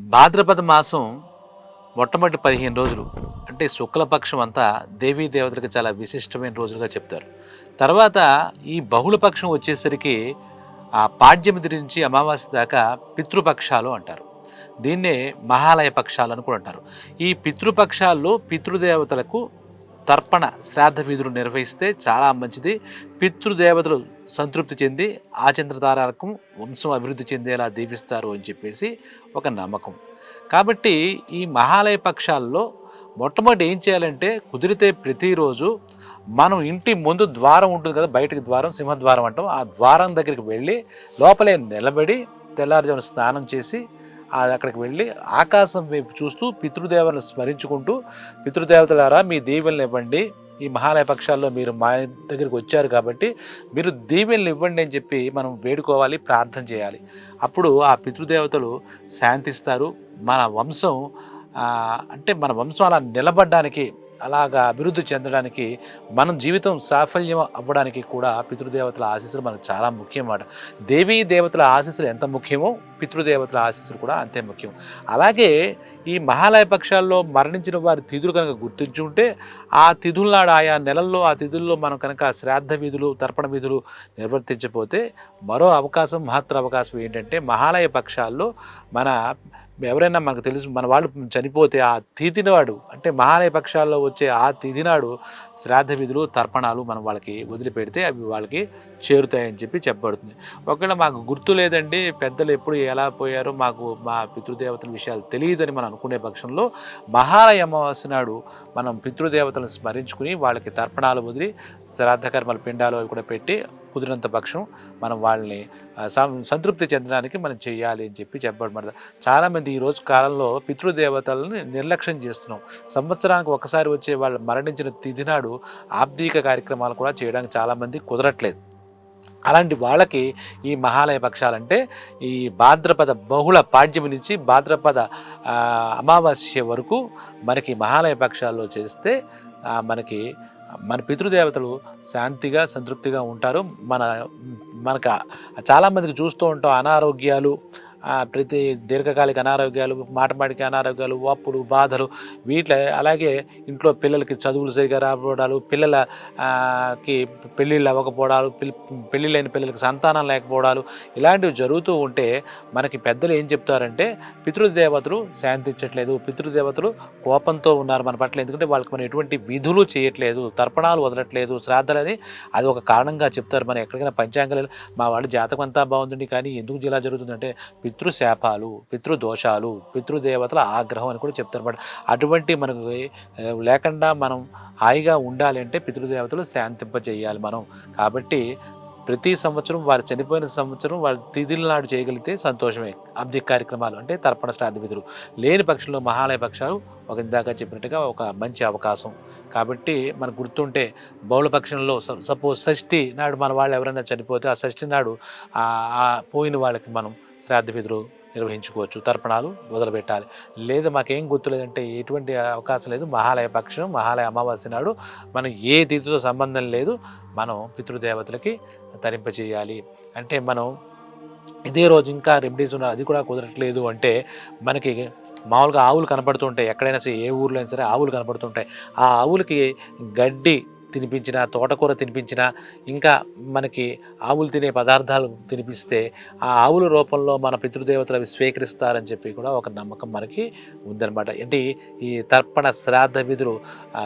భాద్రపద మాసం మొట్టమొదటి పదిహేను రోజులు. అంటే శుక్లపక్షం అంతా దేవీ దేవతలకు చాలా విశిష్టమైన రోజులుగా చెప్తారు. తర్వాత ఈ బహుళపక్షం వచ్చేసరికి ఆ పాడ్యమిది నుంచి అమావాస్య దాకా పితృపక్షాలు అంటారు. దీన్నే మహాలయ పక్షాలు అని కూడా అంటారు. ఈ పితృపక్షాల్లో పితృదేవతలకు తర్పణ శ్రాద్ధ విధులు నిర్వహిస్తే చాలా మంచిది. పితృదేవతలు సంతృప్తి చెంది ఆచంద్రతారకం వంశం అభివృద్ధి చెందేలా దీవిస్తారు అని చెప్పేసి ఒక నమ్మకం. కాబట్టి ఈ మహాలయ పక్షాల్లో మొట్టమొదటి ఏం చేయాలంటే కుదిరితే ప్రతిరోజు మనం ఇంటి ముందు ద్వారం ఉంటుంది కదా బయటకి ద్వారం సింహద్వారం అంటాం. ఆ ద్వారం దగ్గరికి వెళ్ళి లోపలే నిలబడి తెల్లారుజామున స్నానం చేసి అది అక్కడికి వెళ్ళి ఆకాశం వైపు చూస్తూ పితృదేవతలను స్మరించుకుంటూ పితృదేవతలారా మీ దీవెనలు ఇవ్వండి. ఈ మహాలయ పక్షాల్లో మీరు మా దగ్గరికి వచ్చారు కాబట్టి మీరు దీవెనలు ఇవ్వండి అని చెప్పి మనం వేడుకోవాలి ప్రార్థన చేయాలి. అప్పుడు ఆ పితృదేవతలు శాంతిస్తారు. మన వంశం అంటే మన వంశం అలా నిలబడడానికి అలాగా అభివృద్ధి చెందడానికి మనం జీవితం సాఫల్యం అవ్వడానికి కూడా పితృదేవతల ఆశీస్సులు మనకు చాలా ముఖ్యం అన్నమాట దేవీ దేవతల ఆశీస్సులు ఎంత ముఖ్యమో పితృదేవతల ఆశీస్సులు కూడా అంతే ముఖ్యం. అలాగే ఈ మహాలయ పక్షాల్లో మరణించిన వారి తిథులు కనుక గుర్తించుంటే ఆ తిథుల నాడు ఆయా నెలల్లో ఆ తిథుల్లో మనం కనుక శ్రాద్ధ విధులు తర్పణ విధులు నిర్వర్తించకపోతే మరో అవకాశం మహత్తర అవకాశం ఏంటంటే మహాలయ పక్షాల్లో మన ఎవరైనా మనకు తెలుసు మన వాళ్ళు చనిపోతే ఆ తిథి అంటే మహాలయ పక్షాల్లో వచ్చే ఆ తిథినాడు శ్రాద్ధ విధులు తర్పణాలు మనం వాళ్ళకి వదిలిపెడితే అవి వాళ్ళకి చేరుతాయని చెప్పి చెప్పబడుతుంది. ఒకవేళ మాకు గుర్తు లేదండి పెద్దలు ఎప్పుడు ఎలా పోయారో మాకు మా పితృదేవతల విషయాలు తెలియదని మనం అనుకునే పక్షంలో మహాలయ అమావాస్య నాడు మనం పితృదేవతలను స్మరించుకుని వాళ్ళకి తర్పణాలు వదిలి శ్రాద్ధకర్మల పిండాలు అవి కూడా పెట్టి కుదిరినంత పక్షం మనం వాళ్ళని సంతృప్తి చెందడానికి మనం చేయాలి అని చెప్పి చెప్పబడమాట చాలామంది ఈ రోజు కాలంలో పితృదేవతలని నిర్లక్ష్యం చేస్తున్నాం. సంవత్సరానికి ఒకసారి వచ్చే వాళ్ళు మరణించిన తిథి నాడు ఆబ్దీక కార్యక్రమాలు కూడా చేయడానికి చాలామంది కుదరట్లేదు. అలాంటి వాళ్ళకి ఈ మహాలయ పక్షాలంటే ఈ భాద్రపద బహుళ పాడ్యమి నుంచి భాద్రపద అమావాస్య వరకు మనకి మహాలయ పక్షాల్లో చేస్తే మనకి మన పితృదేవతలు శాంతిగా సంతృప్తిగా ఉంటారు. మన మనకు చాలామందికి చూస్తూ ఉంటాం అనారోగ్యాలు ప్రతి దీర్ఘకాలిక అనారోగ్యాలు మాటమాటికి అనారోగ్యాలు వాపులు బాధలు వీటి అలాగే ఇంట్లో పిల్లలకి చదువులు సరిగా రాకపోవడాలు పిల్లలకి పెళ్ళిళ్ళు అవ్వకపోవడాలు పెళ్ళిళ్ళైన పిల్లలకి సంతానం లేకపోవడాలు ఇలాంటివి జరుగుతూ ఉంటే మనకి పెద్దలు ఏం చెప్తారంటే పితృదేవతలు శాంతించట్లేదు పితృదేవతలు కోపంతో ఉన్నారు మన పట్ల. ఎందుకంటే వాళ్ళకి మనం ఎటువంటి విధులు చేయట్లేదు తర్పణాలు వదలట్లేదు శ్రాద్ధలని అది ఒక కారణంగా చెప్తారు. మనం ఎక్కడికైనా పంచాంగాలు మా వాళ్ళు జాతకం అంతా బాగుందండి కానీ ఎందుకు ఇలా జరుగుతుందంటే పితృశాపాలు పితృదోషాలు పితృదేవతల ఆగ్రహం అని కూడా చెప్తారు బట్ అటువంటి మనకు లేకుండా మనం హాయిగా ఉండాలి అంటే పితృదేవతలు శాంతింపజేయాలి మనం. కాబట్టి ప్రతి సంవత్సరం వారు చనిపోయిన సంవత్సరం వారి తిథిల నాడు చేయగలిగితే సంతోషమే. అబ్జెక్ట్ కార్యక్రమాలు అంటే తర్పణ శ్రాద్ధ విధులు లేని పక్షంలో మహాలయ పక్షాలు ఒక ఇందాక చెప్పినట్టుగా ఒక మంచి అవకాశం. కాబట్టి మనకు గుర్తుంటే బహుళ పక్షంలో సపోజ్ షష్ఠి నాడు మన వాళ్ళు ఎవరైనా చనిపోతే ఆ షష్ఠి నాడు ఆ పోయిన వాళ్ళకి మనం శ్రాద్ధ విధులు నిర్వహించుకోవచ్చు తర్పణాలు మొదలుపెట్టాలి. లేదు మాకేం గుర్తులేదంటే ఎటువంటి అవకాశం లేదు. మహాలయ పక్షం మహాలయ అమావాస్య నాడు మనం ఏ తిథితో సంబంధం లేదు. మనం పితృదేవతలకి తరింపచేయాలి అంటే మనం ఇదే రోజు ఇంకా రెమెడీస్ ఉన్నారు అది కూడా కుదరట్లేదు అంటే మనకి మామూలుగా ఆవులు కనపడుతుంటాయి. ఎక్కడైనా సరే ఏ ఊర్లో అయినా సరే ఆవులు కనపడుతుంటాయి. ఆ ఆవులకి గడ్డి తినిపించిన తోటకూర తినిపించిన ఇంకా మనకి ఆవులు తినే పదార్థాలు తినిపిస్తే ఆ ఆవుల రూపంలో మన పితృదేవతలు అవి స్వీకరిస్తారని చెప్పి కూడా ఒక నమ్మకం మనకి ఉందన్నమాట. అంటే ఈ తర్పణ శ్రాద్ధ విధులు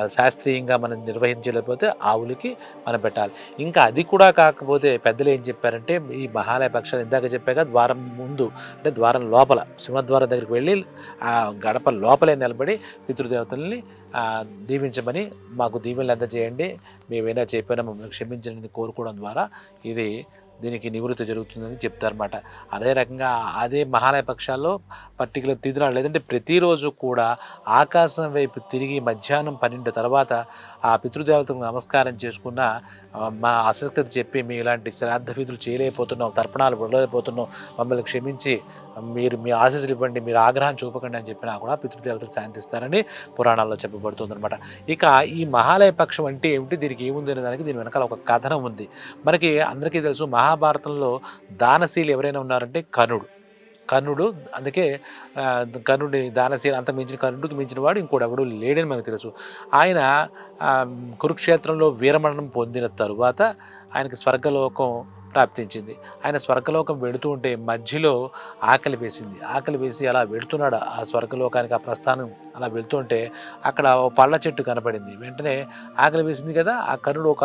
శాస్త్రీయంగా మనం నిర్వహించలేకపోతే ఆవులకి మనం పెట్టాలి. ఇంకా అది కూడా కాకపోతే పెద్దలు ఏం చెప్పారంటే ఈ మహాలయ పక్షాలు ఇందాక చెప్పాక ద్వారం ముందు అంటే ద్వారం లోపల సింహద్వారం దగ్గరికి వెళ్ళి ఆ గడప లోపలే నిలబడి పితృదేవతల్ని దీవించమని మాకు దీవెనలు అందజేయండి. మేమైనా చెప్పినా మమ్మల్ని క్షమించండి కోరుకోవడం ద్వారా ఇది దీనికి నివృత్తి జరుగుతుందని చెప్తారన్నమాట. అదే రకంగా అదే మహాలయ పక్షాల్లో పర్టికులర్ తిథినాడు లేదంటే ప్రతిరోజు కూడా ఆకాశం వైపు తిరిగి మధ్యాహ్నం పన్నెండు తర్వాత ఆ పితృదేవతకు నమస్కారం చేసుకున్న మా అసక్తి చెప్పి మీ ఇలాంటి శ్రాద్ధ విధులు చేయలేకపోతున్నాం తర్పణాలు పడలేకపోతున్నాం మమ్మల్ని క్షమించి మీరు మీ ఆశీస్సులు ఇవ్వండి మీరు ఆగ్రహం చూపకండి అని చెప్పినా కూడా పితృదేవతలు శాంతిస్తారని పురాణాల్లో చెప్పబడుతుంది అనమాట ఇక ఈ మహాలయ పక్షం అంటే ఏమిటి? దీనికి ఏముంది అనే దానికి దీని వెనకాల ఒక కథనం ఉంది. మనకి అందరికీ తెలుసు మహాభారతంలో దానశీలు ఎవరైనా ఉన్నారంటే కర్ణుడు. కర్ణుడు అందుకే కర్ణుడి దానశీల అంత మించిన కర్ణుడికి మించిన వాడు ఇంకోడెవడు లేడని మనకు తెలుసు. ఆయన కురుక్షేత్రంలో వీరమరణం పొందిన తరువాత ఆయనకి స్వర్గలోకం ప్రాప్తించింది. ఆయన స్వర్గలోకం వెడుతూ ఉంటే మధ్యలో ఆకలి వేసింది. ఆకలి వేసి అలా వెళుతున్నాడు ఆ స్వర్గలోకానికి ఆ ప్రస్థానం అలా వెళ్తుంటే అక్కడ ఓ పళ్ళ చెట్టు కనపడింది. వెంటనే ఆకలి వేసింది కదా ఆ కర్ణుడు ఒక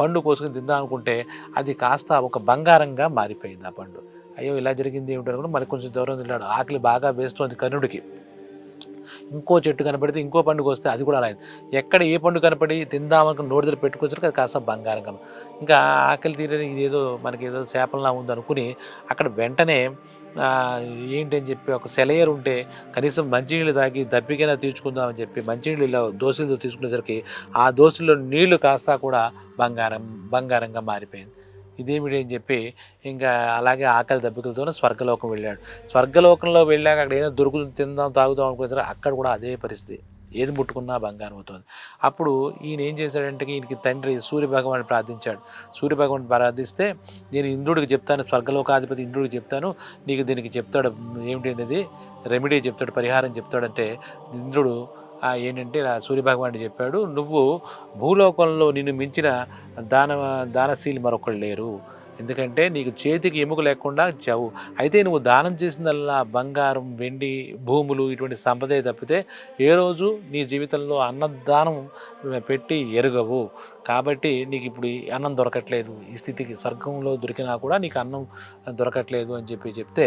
పండు కోసుకుని తిందాం అనుకుంటే అది కాస్త ఒక బంగారంగా మారిపోయింది ఆ పండు. అయ్యో ఇలా జరిగింది ఏమిటనుకుని మరి కొంచెం దూరం తిన్నాడు ఆకలి బాగా వేస్తోంది కర్ణుడికి ఇంకో చెట్టు కనపడితే ఇంకో పండుగ వస్తే అది కూడా అలాగే ఎక్కడ ఏ పండు కనపడి తిందామని నోటిదలు దగ్గర పెట్టుకొచ్చారు అది కాస్త బంగారం కను ఇంకా ఆకలి తీరని ఇదేదో మనకి ఏదో చేపలలా ఉంది అనుకుని అక్కడ వెంటనే ఏంటి అని చెప్పి ఒక సెలయర్ ఉంటే కనీసం మంచినీళ్ళు తాగి దప్పికైనా తీర్చుకుందామని చెప్పి మంచినీళ్ళు ఇలా దోశలతో తీసుకునేసరికి ఆ దోశల్లో నీళ్ళు కాస్తా కూడా బంగారం బంగారంగా మారిపోయింది. ఇదేమిటి అని చెప్పి ఇంకా అలాగే ఆకలి దెబ్బకులతో స్వర్గలోకం వెళ్ళాడు. స్వర్గలోకంలో వెళ్ళాక అక్కడ ఏదైనా దొరుకుతుంది తిందాం తాగుదాం అనుకునేసరికి అక్కడ కూడా అదే పరిస్థితి. ఏది ముట్టుకున్నా బంగారం అవుతుంది. అప్పుడు ఈయన ఏం చేశాడంటే ఈయనకి తండ్రి సూర్య భగవాన్ని ప్రార్థించాడు. సూర్య భగవాన్ని ప్రార్థిస్తే నేను ఇంద్రుడికి చెప్తాను స్వర్గలోకాధిపతి ఇంద్రుడికి చెప్తాను నీకు దీనికి చెప్తాడు ఏమిటి అనేది రెమెడీ చెప్తాడు పరిహారం చెప్తాడంటే ఇంద్రుడు ఏంటంటే ఆ సూర్యభగవానుడు చెప్పాడు నువ్వు భూలోకంలో నిన్ను మించిన దాన దానశీలి మరొకళ్ళు లేరు. ఎందుకంటే నీకు చేతికి ఎముక లేకుండా చావు అయితే నువ్వు దానం చేసిందల్లా బంగారం వెండి భూములు ఇటువంటి సంపదే తప్పితే ఏ రోజు నీ జీవితంలో అన్నదానం పెట్టి ఎరగవు. కాబట్టి నీకు ఇప్పుడు ఈ అన్నం దొరకట్లేదు. ఈ స్థితికి స్వర్గంలో దొరికినా కూడా నీకు అన్నం దొరకట్లేదు అని చెప్పి చెప్తే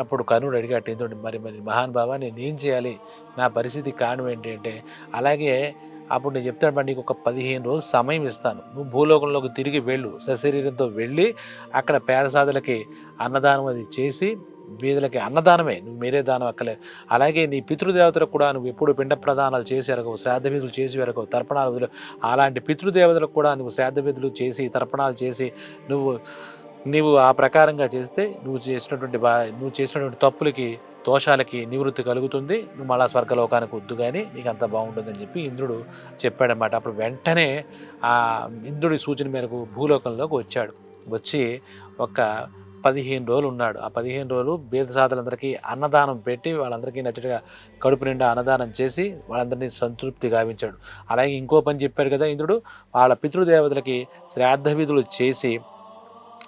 అప్పుడు కర్ణుడు అడిగాట ఏంటంటే మరి మరి మహాన్ బాబా నేను ఏం చేయాలి? నా పరిస్థితి కారణం ఏంటంటే అలాగే అప్పుడు నేను చెప్తాను మరి నీకు ఒక పదిహేను రోజులు సమయం ఇస్తాను. నువ్వు భూలోకంలోకి తిరిగి వెళ్ళు. సశరీరంతో వెళ్ళి అక్కడ పేద సాధులకి అన్నదానం అది చేసి వీధులకి అన్నదానమే. నువ్వు మీరే దానం అక్కలే అలాగే నీ పితృదేవతలకు కూడా నువ్వు ఎప్పుడు పిండ ప్రదానాలు చేసి ఎరగవు శ్రాద్ధ విధులు చేసి ఎరగవు తర్పణాలు అలాంటి పితృదేవతలకు కూడా నువ్వు శ్రాద్ధ విధులు చేసి తర్పణాలు చేసి నువ్వు నీవు ఆ ప్రకారంగా చేస్తే నువ్వు చేసినటువంటి బా నువ్వు చేసినటువంటి తప్పులకి దోషాలకి నివృత్తి కలుగుతుంది. నువ్వు మళ్ళా స్వర్గలోకానికి వద్దు కానీ నీకు అంత బాగుంటుందని చెప్పి ఇంద్రుడు చెప్పాడనమాట అప్పుడు వెంటనే ఆ ఇంద్రుడి సూచన మేరకు భూలోకంలోకి వచ్చాడు. వచ్చి ఒక పదిహేను రోజులు ఉన్నాడు. ఆ పదిహేను రోజులు బీద సాధులందరికీ అన్నదానం పెట్టి వాళ్ళందరికీ నచ్చటగా కడుపు నిండా అన్నదానం చేసి వాళ్ళందరినీ సంతృప్తి గావించాడు. అలాగే ఇంకో పని చెప్పాడు కదా ఇంద్రుడు వాళ్ళ పితృదేవతలకి శ్రాద్ధ విధులు చేసి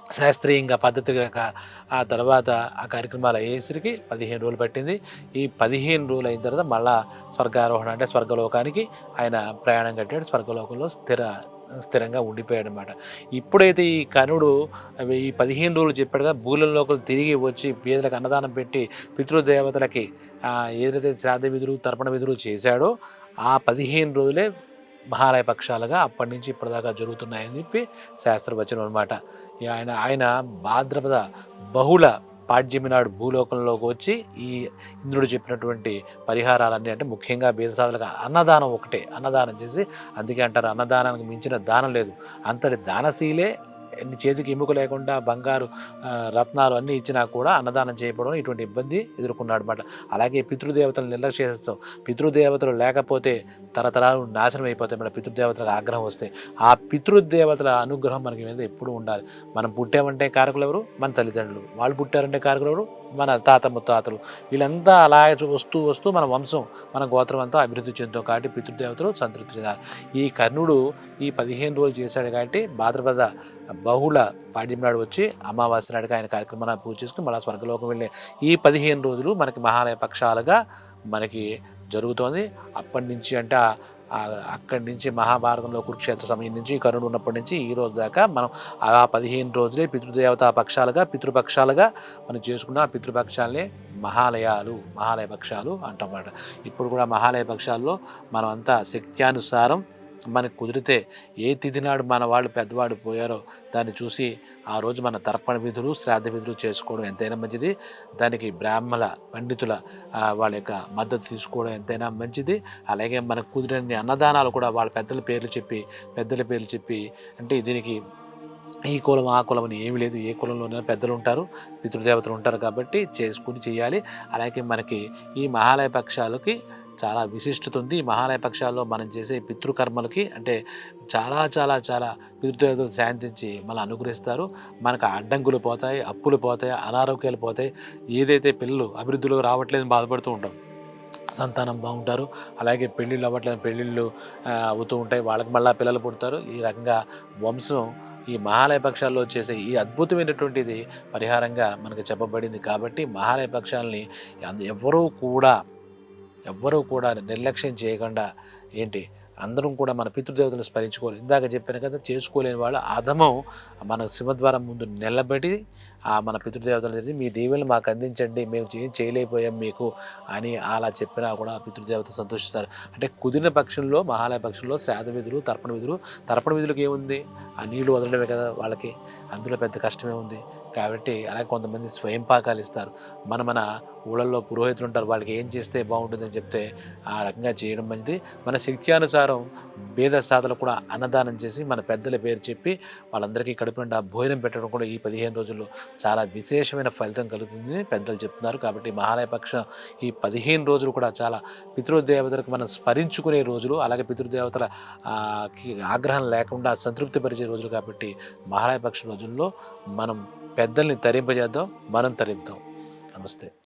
శాస్త్రీయంగా పద్ధతిగా ఆ తర్వాత ఆ కార్యక్రమాలు అయ్యేసరికి పదిహేను రోజులు పట్టింది. ఈ పదిహేను రోజులు అయిన తర్వాత మళ్ళా స్వర్గారోహణ అంటే స్వర్గలోకానికి ఆయన ప్రయాణం కట్టాడు. స్వర్గలోకంలో స్థిర స్థిరంగా ఉండిపోయాడు అనమాట ఇప్పుడైతే ఈ కనుడు ఈ పదిహేను రోజులు చెప్పాడుగా భూలంలోకి తిరిగి వచ్చి పేదలకు అన్నదానం పెట్టి పితృదేవతలకి ఏదైతే శ్రాద్ధ విధులు తర్పణ విధులు చేశాడో ఆ పదిహేను రోజులే మహాలయ పక్షాలుగా అప్పటి నుంచి ఇప్పటిదాకా జరుగుతున్నాయని చెప్పి శాస్త్రవచనం అనమాట ఆయన ఆయన భాద్రపద బహుళ పాడ్యమి నాడు భూలోకంలోకి వచ్చి ఈ ఇంద్రుడు చెప్పినటువంటి పరిహారాలన్నీ అంటే ముఖ్యంగా బీదసాదులకు అన్నదానం ఒకటే అన్నదానం చేసి అందుకే అంటారు అన్నదానానికి మించిన దానం లేదు. అంతటి దానశీలే చేతికి ఎముక లేకుండా బంగారు రత్నాలు అన్నీ ఇచ్చినా కూడా అన్నదానం చేయబడడం ఇటువంటి ఇబ్బంది ఎదుర్కొన్నాడు అనమాట అలాగే పితృదేవతలు నిర్లక్ష్య చేస్తాం పితృదేవతలు లేకపోతే తరతరాలు నాశనం అయిపోతాయి మన పితృదేవతలకు ఆగ్రహం వస్తాయి ఆ పితృదేవతల అనుగ్రహం మనకి మీద ఎప్పుడు ఉండాలి. మనం పుట్టామంటే కారకులు ఎవరు? మన తల్లిదండ్రులు. వాళ్ళు పుట్టారంటే కారకులు ఎవరు? మన తాత ముత్తాతలు. వీళ్ళంతా అలాగే వస్తూ వస్తూ మన వంశం మన గోత్రం అంతా అభివృద్ధి చెందుతాం కాబట్టి పితృదేవతలు సంతృప్తి చెందాలి ఈ కర్ణుడు ఈ పదిహేను రోజులు చేశాడు కాబట్టి భాద్రపద బహుళ పాడ్యం నాడు వచ్చి అమావాస్య నాడుగా ఆయన కార్యక్రమాన్ని పూజ చేసుకుని మళ్ళీ స్వర్గలోకం వెళ్ళే ఈ పదిహేను రోజులు మనకి మహాలయ పక్షాలుగా మనకి జరుగుతోంది. అప్పటి నుంచి అంటే అక్కడి నుంచి మహాభారతంలో కురుక్షేత్ర సమయం నుంచి కరుణ ఉన్నప్పటి నుంచి ఈ రోజు దాకా మనం ఆ పదిహేను రోజులే పితృదేవతా పక్షాలుగా పితృపక్షాలుగా మనం చేసుకున్న. పితృపక్షాలనే మహాలయాలు మహాలయ పక్షాలు అంటామన్నమాట ఇప్పుడు కూడా మహాలయ పక్షాల్లో మనం అంతా శక్త్యానుసారం మనకు కుదిరితే ఏ తిథి నాడు మన వాళ్ళు పెద్దవాడు పోయారో దాన్ని చూసి ఆ రోజు మన తర్పణ విధులు శ్రాద్ధ విధులు చేసుకోవడం ఎంతైనా మంచిది. దానికి బ్రాహ్మణ పండితుల వాళ్ళ యొక్క మద్దతు తీసుకోవడం ఎంతైనా మంచిది. అలాగే మనకు కుదిరని అన్నదానాలు కూడా వాళ్ళ పెద్దల పేర్లు చెప్పి పెద్దల పేర్లు చెప్పి అంటే దీనికి ఈ కులం ఆ కులం అని ఏమి లేదు. ఏ కులంలోనైనా పెద్దలు ఉంటారు పితృదేవతలు ఉంటారు కాబట్టి చేసుకుని చేయాలి. అలాగే మనకి ఈ మహాలయ పక్షాలకి చాలా విశిష్టత ఉంది మహాలయ పక్షాల్లో మనం చేసే పితృకర్మలకి అంటే చాలా చాలా చాలా పితృదేవతలు శాంతించి మనం అనుగ్రహిస్తారు. మనకు అడ్డంకులు పోతాయి అప్పులు పోతాయి అనారోగ్యాలు పోతాయి. ఏదైతే పిల్లలు అభివృద్ధిలో రావట్లేదని బాధపడుతూ ఉంటాం. సంతానం బాగుంటారు. అలాగే పెళ్ళిళ్ళు అవ్వట్లేదు పెళ్ళిళ్ళు అవుతూ ఉంటాయి. వాళ్ళకి మళ్ళీ పిల్లలు పుడతారు. ఈ రకంగా వంశం ఈ మహాలయ పక్షాల్లో చేసే ఈ అద్భుతమైనటువంటిది పరిహారంగా మనకు చెప్పబడింది. కాబట్టి మహాలయ పక్షాలని అంద- ఎవ్వరూ కూడా ఎవ్వరూ కూడా నిర్లక్ష్యం చేయకుండా ఏంటి? అందరం కూడా మన పితృదేవతలను స్మరించుకోవాలి. ఇందాక చెప్పాను కదా చేసుకోలేని వాళ్ళు అధమం మన సింహద్వారం ముందు నిలబడి ఆ మన పితృదేవతలు జరిగి మీ దేవుని మాకు అందించండి మేము ఏం చేయలేకపోయాం మీకు అని అలా చెప్పినా కూడా పితృదేవత సంతోషిస్తారు. అంటే కుదిరిన పక్షంలో మహాలయ పక్షంలో శ్రాద్ధ విధులు తర్పణ విధులు తర్పణ విధులకు ఏముంది? ఆ నీళ్ళు వదలడమే కదా వాళ్ళకి. అందులో పెద్ద కష్టమే ఉంది. కాబట్టి అలాగే కొంతమంది స్వయం పాకాలు ఇస్తారు. మన మన ఊళ్ళల్లో పురోహితులు ఉంటారు. వాళ్ళకి ఏం చేస్తే బాగుంటుందని చెప్తే ఆ రకంగా చేయడం మంచిది. మన శక్త్యానుసారం భేద సాధలు కూడా అన్నదానం చేసి మన పెద్దల పేరు చెప్పి వాళ్ళందరికీ కడుపు నిండా భోజనం పెట్టడం కూడా ఈ పదిహేను రోజుల్లో చాలా విశేషమైన ఫలితం కలుగుతుంది పెద్దలు చెప్తున్నారు. కాబట్టి మహాలయ పక్షం ఈ పదిహేను రోజులు కూడా చాలా పితృదేవతలకు మనం స్మరించుకునే రోజులు అలాగే పితృదేవతల ఆగ్రహం లేకుండా సంతృప్తి పరిచే రోజులు కాబట్టి మహాలయ పక్ష రోజుల్లో మనం పెద్దల్ని తరింపజేద్దాం మనం తరిద్దాం నమస్తే.